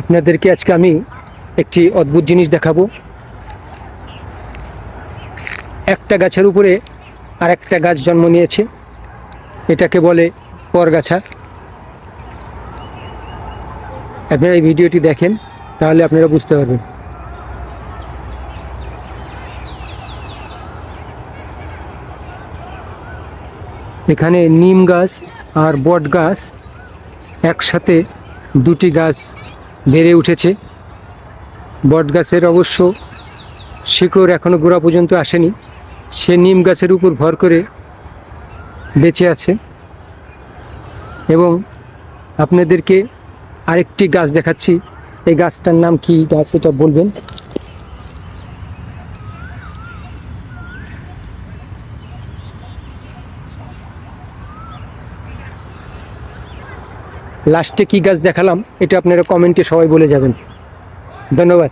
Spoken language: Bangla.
আপনাদেরকে আজকে আমি একটি অদ্ভুত জিনিস দেখাবো। একটা গাছের উপরে আর একটা গাছ জন্ম নিয়েছে। এটাকে বলে পরগাছা। আপনারা এই ভিডিওটি দেখেন, তাহলে আপনারা বুঝতে পারবেন। এখানে নিম গাছ আর বট গাছ একসাথে দুটি গাছ বেড়ে উঠেছে। বট গাছের অবশ্য শিকড় এখনও গোড়া পর্যন্ত আসেনি। সে নিম গাছের উপর ভর করে বেঁচে আছে। এবং আপনাদেরকে আরেকটি গাছ দেখাচ্ছি। এই গাছটার নাম কি? গাছ এটা বলবেন? লাস্টে কি গাছ দেখালাম এটা আপনারা কমেন্টে সবাই বলে যাবেন। ধন্যবাদ।